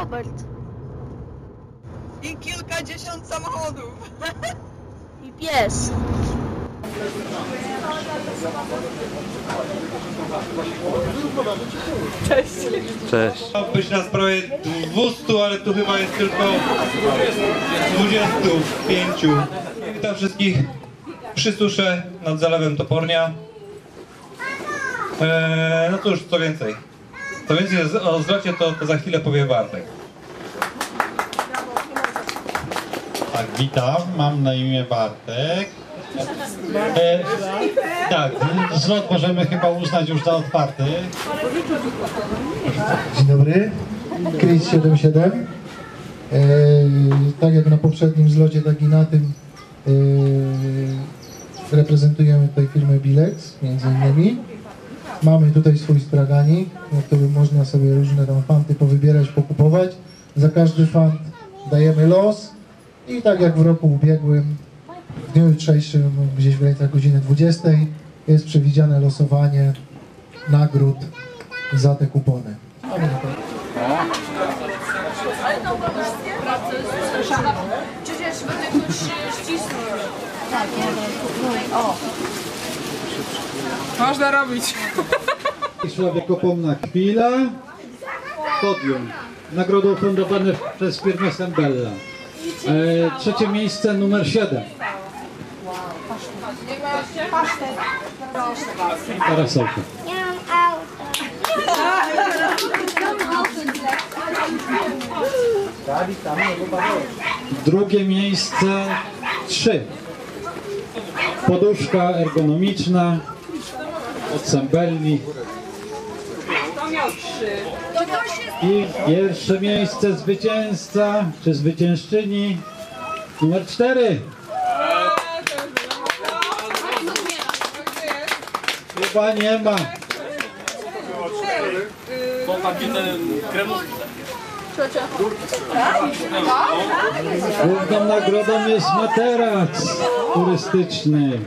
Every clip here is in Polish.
Robert. I kilkadziesiąt samochodów. I pies. Cześć. Cześć. Miał być na sprawie 200, ale tu chyba jest tylko 25. Witam wszystkich przy nad zalewem Topornia. Eee, no cóż, co więcej. Co więcej z- o zlocie to, to za chwilę powie Bartek. Tak, witam, mam na imię Bartek. E, tak, zlot możemy chyba uznać już za otwarty. Dzień dobry, Chris 77. E, tak jak na poprzednim zlocie, tak i na tym e, reprezentujemy tutaj firmę Bilex, między innymi. Mamy tutaj swój straganik, na którym można sobie różne tam fanty powybierać, pokupować. Za każdy fant dajemy los i tak jak w roku ubiegłym, w dniu jutrzejszym, gdzieś w granicach godziny 20 jest przewidziane losowanie nagród za te kupony. Przecież będę ktoś ścisnął. Można robić. Sławekopomna Chwila, podium. Nagrodą fundowane przez firmę Sembella. E, trzecie miejsce numer 7. Parasolka. Drugie miejsce 3. Poduszka ergonomiczna od Sembelli. I pierwsze miejsce zwycięzca, czy zwyciężczyni, numer 4. Chyba nie ma. Główną nagrodą jest materac turystyczny.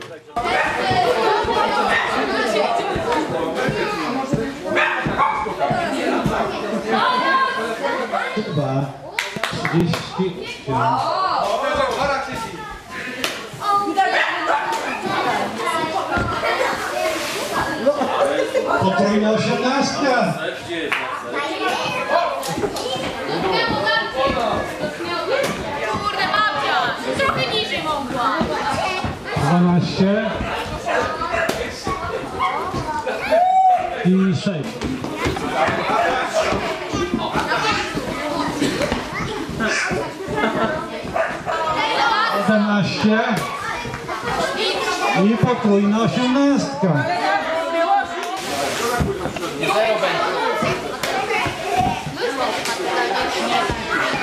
Chyba 38. Potrójna osiemnastka. Kurde, babcia! Trochę niżej mogła. 12 i 6. Jedenaście i potrójna osiemnastka.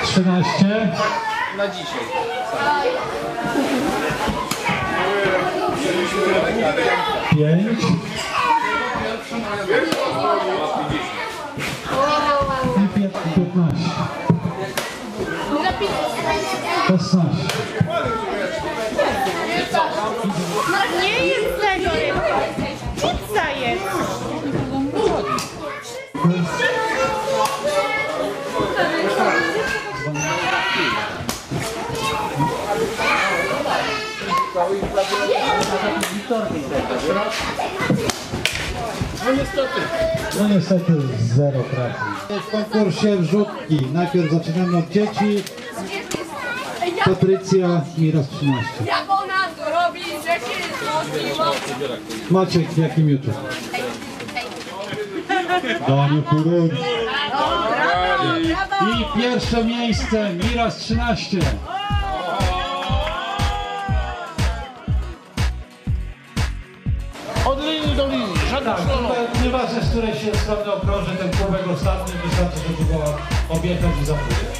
Trzynaście. Pięć. I pię- piętnaście. Szesnaście. Nie jest tego, pizza jest. No niestety zero trafi. W konkursie wrzutki. Najpierw zaczynamy od dzieci. Patrycja Miras 13. Jak ona robi, że się złożyło. Maciek w jakim YouTube? Daniel Kurun. I pierwsze miejsce Miras 13. Tak, szkolów. tutaj nieważne z której się strony okrąży ten kubek ostatni, wystarczy, żeby go objechać i zapływać.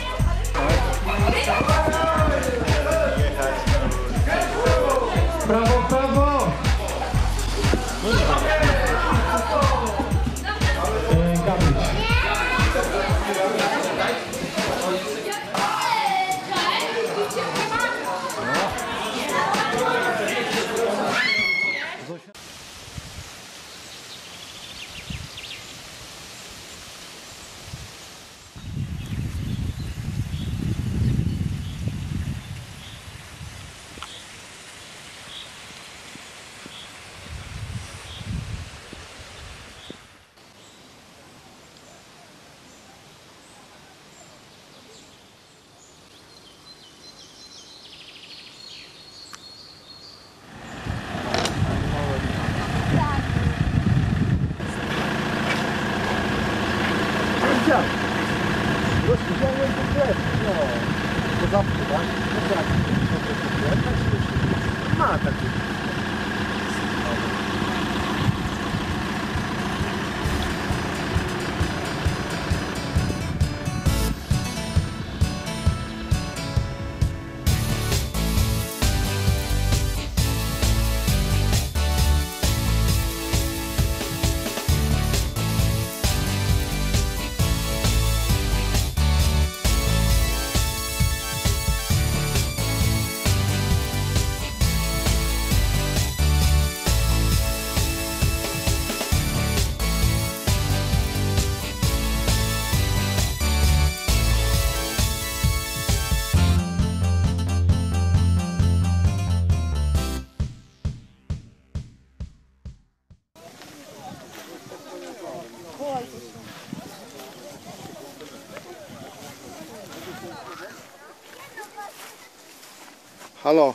Halo.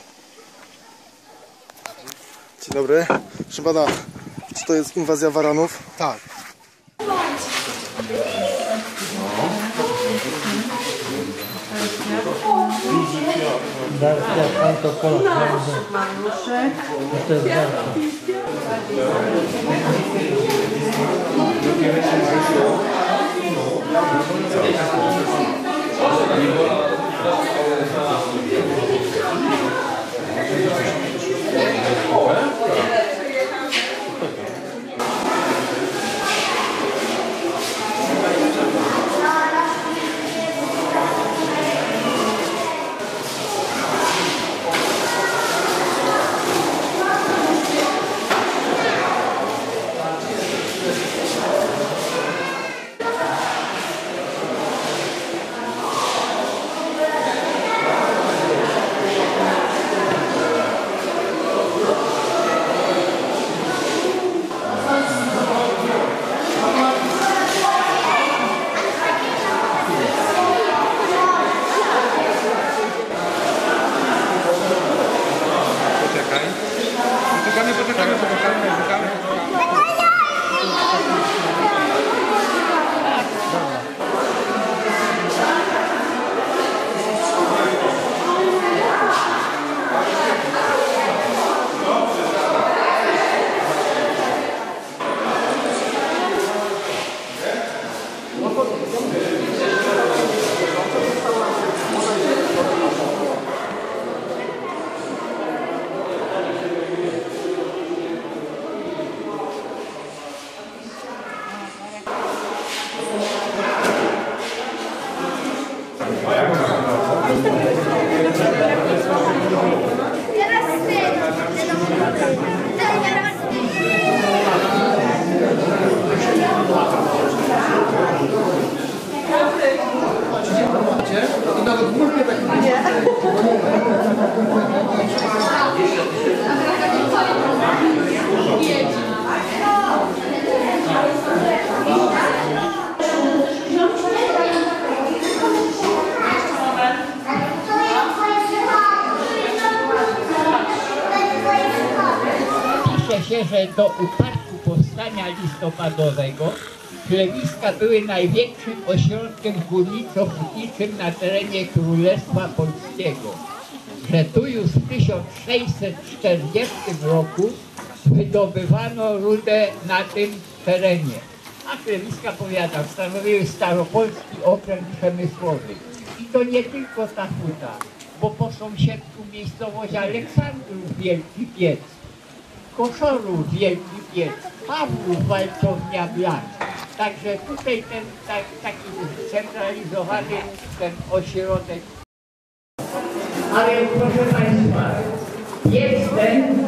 Dzień dobry. Proszę pana, czy to jest inwazja waranów? Tak. Poczekaj. Się, że do upadku powstania listopadowego Klewiska były największym ośrodkiem górniczo-hutniczym na terenie Królestwa Polskiego. Że tu już w 1640 roku wydobywano rudę na tym terenie. A Klewiska, powiadam, stanowiły staropolski okręg przemysłowy. I to nie tylko ta huta, bo po sąsiedztwu miejscowość Aleksandrów Wielki Piec, Koszorów Wielki Piec, Pawłów Walcownia Blank. Także tutaj ten tak, taki centralizowany ten ośrodek. Ale proszę Państwa, piec ten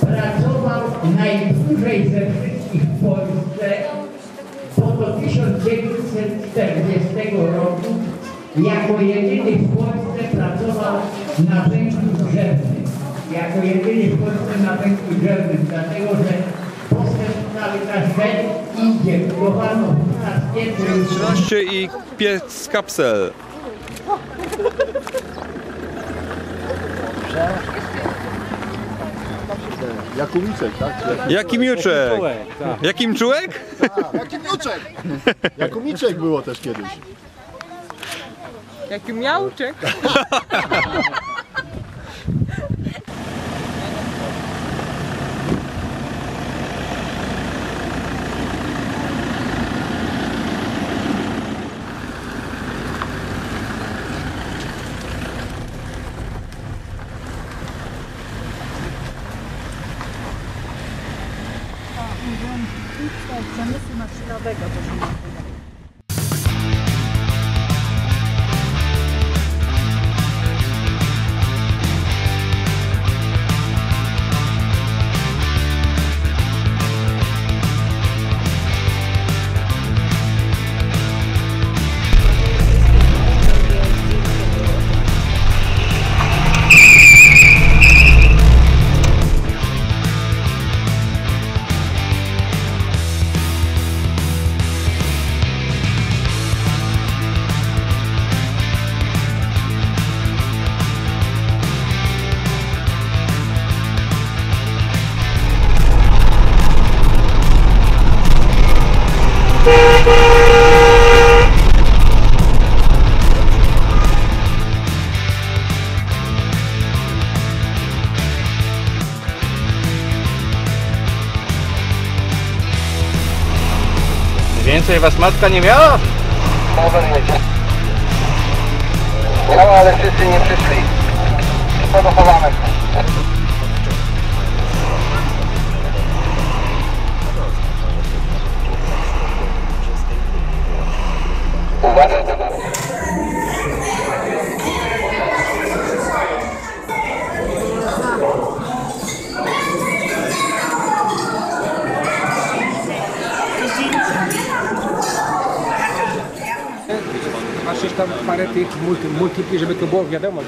pracował najdłużej ze wszystkich w Polsce, bo do 1940 roku jako jedyny w Polsce pracował na węglu drzewnym. Jako jedyny w Polsce na węglu drzewnym, dlatego że postęp cały czas idzie. Pierwszy 13 i piec kapsel. Jakumiczek, tak? Jaki miuczek? Jaki mczułek? Jaki miuczek? Jakumiczek było też kiedyś. Jaki miałczek. nowego też nie Więcej was matka nie miała? Miała, ale wszyscy nie przyszli. Podochowamy. Masz jeszcze tam parę tych multi, multipli, żeby to było wiadomo.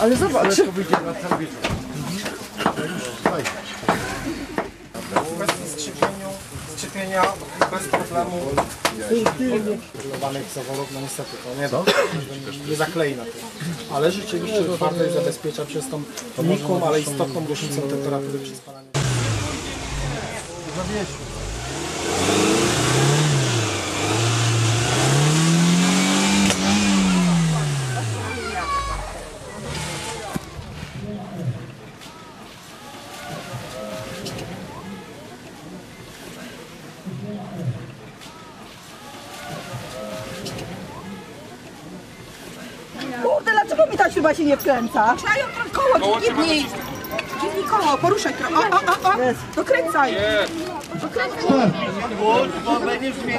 Ale zobacz. Skrzypienia bez problemu. Lowanych zaworów, no niestety to nie da. Nie zaklei na tym. Ale rzeczywiście twardość zabezpiecza przez tą nikłą, ale istotną różnicę temperatury przy spalaniu. Ta śruba się nie wkręca? Trzeba ją koło, kiwnij. Kiwnij koło, poruszaj trochę. O, o, o, o. Dokręcaj. Dokręcaj.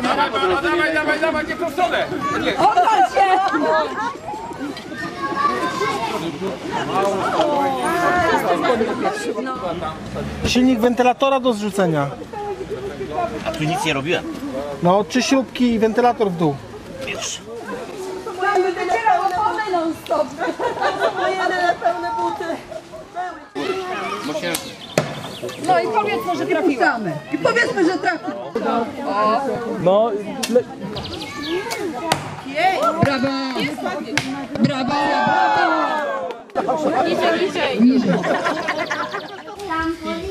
Dawaj, dawaj, dawaj, nie w tą stronę! Nie. Oddal się. Silnik wentylatora do zrzucenia. A tu nic nie robiłem. No, trzy śrubki i wentylator w dół. Opony non stop. Moje pełne buty. No i powiedzmy, że trafiłam. I powiedzmy, że trafił. No, Brawo! Brawo!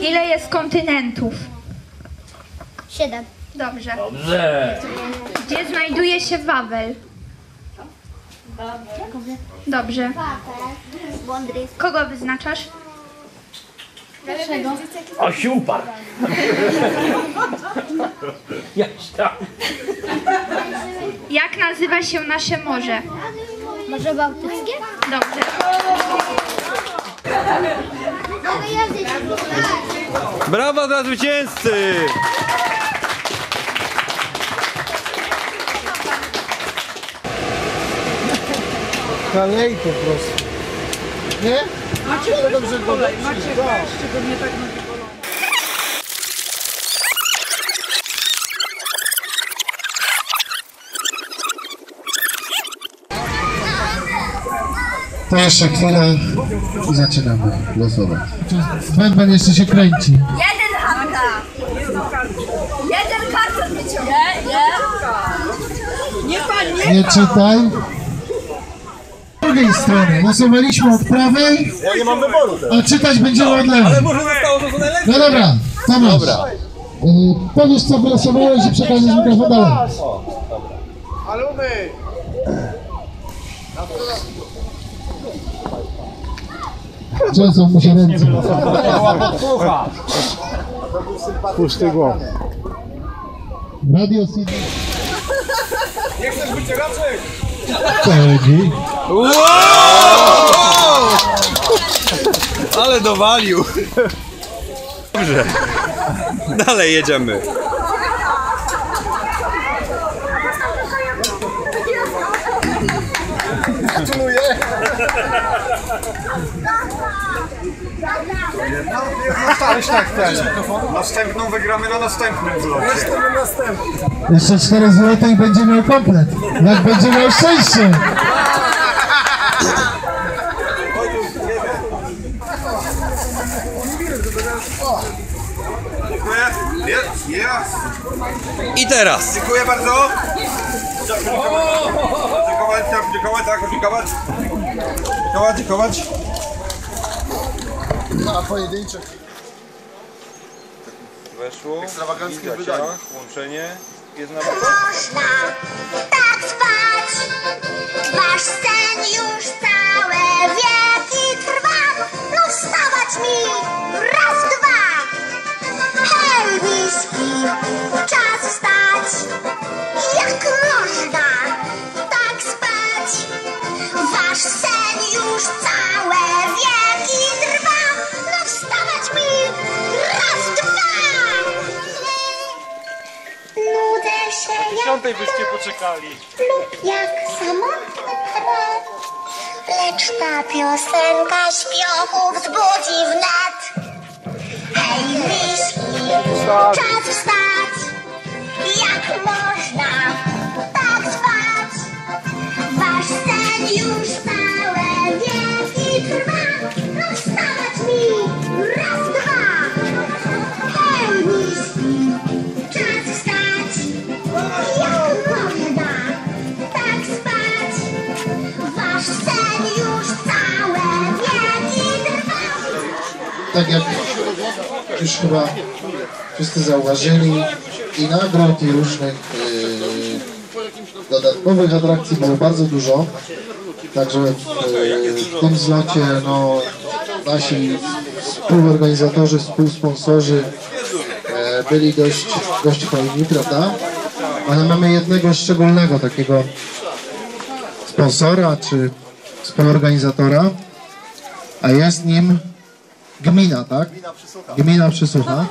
Ile jest kontynentów? Siedem. Dobrze. Dobrze. Gdzie znajduje się Wawel? Dobrze. Kogo wyznaczasz? Dlaczego? Osiupa! Jak nazywa się nasze morze? Może bałtyckie? Dobrze. Brawa dla zwycięzcy! Kalej po prostu. Nie? Macie dobrze kolej, macie weźcie go nie tak nogi bolą. To jeszcze chwilę i zaczynamy losować. Bęben jeszcze się kręci. Jeden hamka. Jeden karton wyciągnę. Nie, nie. Nie pan, nie Nie czytaj. Z drugiej strony losowaliśmy od prawej, a czytać będziemy od lewej. No dobra, Tomasz. Dobra. Powiesz co wylosowałeś i przekażesz mikrofon dalej. Często mu się ręce. Pusty. Radio City. Nie chcesz być raczej! Chodzi. Ale dowalił. Dobrze. Dalej jedziemy. Gratuluję! Myślę jak ten. Następną wygramy na następnym zlocie. Jeszcze 4 zł i będzie miał komplet. Jak będzie miał szczęście. Dziękuję. I teraz. Dziękuję bardzo. Dziękować, tak, dziękować, tak, dziękować. Dziękować, dziękować. A pojedyncze. Weszło. Ekstrawaganckie Gacia, wydanie. Łączenie. Jest na Można tak spać. Wasz sen już całe wieki trwa. No wstawać mi raz, dwa. Hej, miski, czas wstać. Jak można tak spać? Wasz sen już całe Piątej byście poczekali. lub jak samotny kret. Lecz ta piosenka śpiochów wzbudzi wnet. Hej, miśki, czas wstać. Jak można tak spać? Wasz sen już całe Tak jak już chyba wszyscy zauważyli i nagród i różnych yy, dodatkowych atrakcji było bardzo dużo. Także w, yy, w tym zlocie no, nasi współorganizatorzy, współsponsorzy e, byli dość, dość hojni, prawda? Ale mamy jednego szczególnego takiego sponsora czy współorganizatora, a jest nim gmina, tak? Gmina Przysłucha.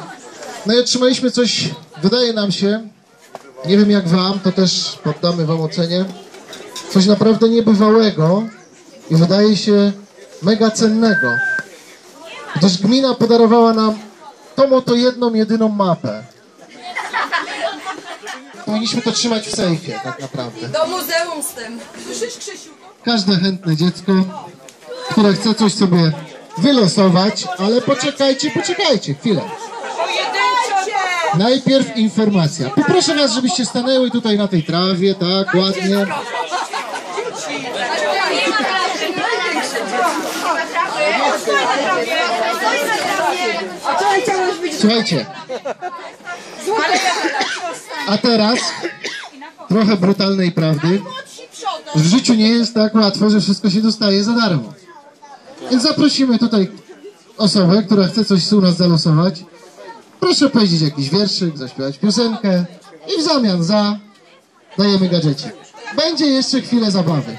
No i otrzymaliśmy coś, wydaje nam się, nie wiem jak wam, to też poddamy wam ocenie, coś naprawdę niebywałego i wydaje się mega cennego. Gdyż gmina podarowała nam tą oto jedną, jedyną mapę. Powinniśmy to trzymać w sejfie, tak naprawdę. Do muzeum z tym. Słyszysz, Krzysiu? Każde chętne dziecko, które chce coś sobie wylosować, ale poczekajcie, poczekajcie, chwilę. Najpierw informacja. Poproszę was, żebyście stanęły tutaj na tej trawie, tak, ładnie. Słuchajcie, a teraz trochę brutalnej prawdy. W życiu nie jest tak łatwo, że wszystko się dostaje za darmo. Więc zaprosimy tutaj osobę, która chce coś u nas zalosować. Proszę powiedzieć jakiś wierszyk, zaśpiewać piosenkę i w zamian za dajemy gadżecik. Będzie jeszcze chwilę zabawy.